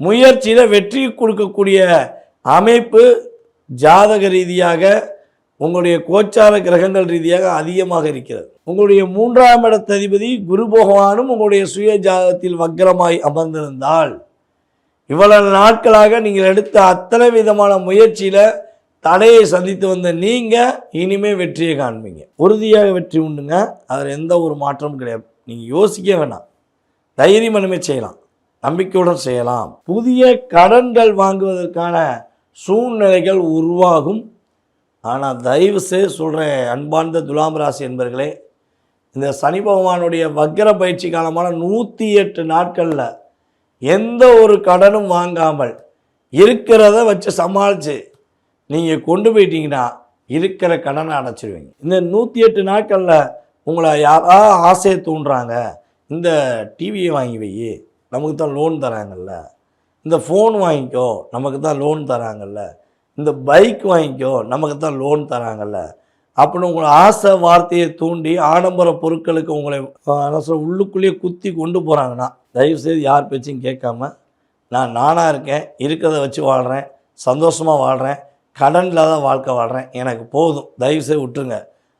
முயற்சியில் வெற்றி கொடுக்கக்கூடிய அமைப்பு ஜாதக ரீதியாக உங்களுடைய கோச்சார கிரகங்கள் ரீதியாக அதிகமாக இருக்கிறது. உங்களுடைய மூன்றாம் இடத்ததிபதி குரு பகவானும் உங்களுடைய சுய ஜாதகத்தில் வக்கரமாய் அமர்ந்திருந்தால் இவ்வளவு நாட்களாக நீங்கள் எடுத்த அத்தனை விதமான முயற்சியில் தடையை சந்தித்து வந்த நீங்கள் இனிமேல் வெற்றியை காண்பீங்க. உறுதியாக வெற்றி உண்டுங்க. அதில் எந்த ஒரு மாற்றமும் கிடையாது. நீங்கள் யோசிக்க வேணாம். தைரியம் இனிமேல் செய்யலாம். நம்பிக்கையுடன் செய்யலாம். புதிய கடன்கள் வாங்குவதற்கான சூழ்நிலைகள் உருவாகும். ஆனால் தயவு செய்து சொல்கிறேன் அன்பார்ந்த துலாம் ராசி என்பர்களே இந்த சனி பகவானுடைய வக்கர பயிற்சி காலமான நூற்றி எட்டு நாட்களில் எந்த ஒரு கடனும் வாங்காமல் இருக்கிறத வச்சு சமாளித்து நீங்கள் கொண்டு போயிட்டீங்கன்னா இருக்கிற கடனை அடைச்சிடுவீங்க இந்த நூற்றி எட்டு நாட்களில் உங்களை யாரா ஆசையை தூண்டுறாங்க இந்த டிவியை வாங்கி வை நமக்கு தான் லோன் தராங்கல்ல. இந்த ஃபோன் வாங்கிக்கோ நமக்கு தான் லோன் தராங்கல்ல. இந்த பைக் வாங்கிக்கோ நமக்கு தான் லோன் தராங்கல்ல. அப்படின்னு உங்களை ஆசை வார்த்தையை தூண்டி ஆடம்பர பொருட்களுக்கு உங்களை உள்ளுக்குள்ளேயே குத்தி கொண்டு போகிறாங்கன்னா தயவுசெய்து யார் பேச்சையும் கேட்காம நான் நானாக இருக்கேன் இருக்கிறத வச்சு வாழ்கிறேன் சந்தோஷமாக வாழ்கிறேன் கடன் இல்லாத வாழ்க்கை வாழ்கிறேன் எனக்கு போதும். தயவுசெய்து விட்டுருங்க.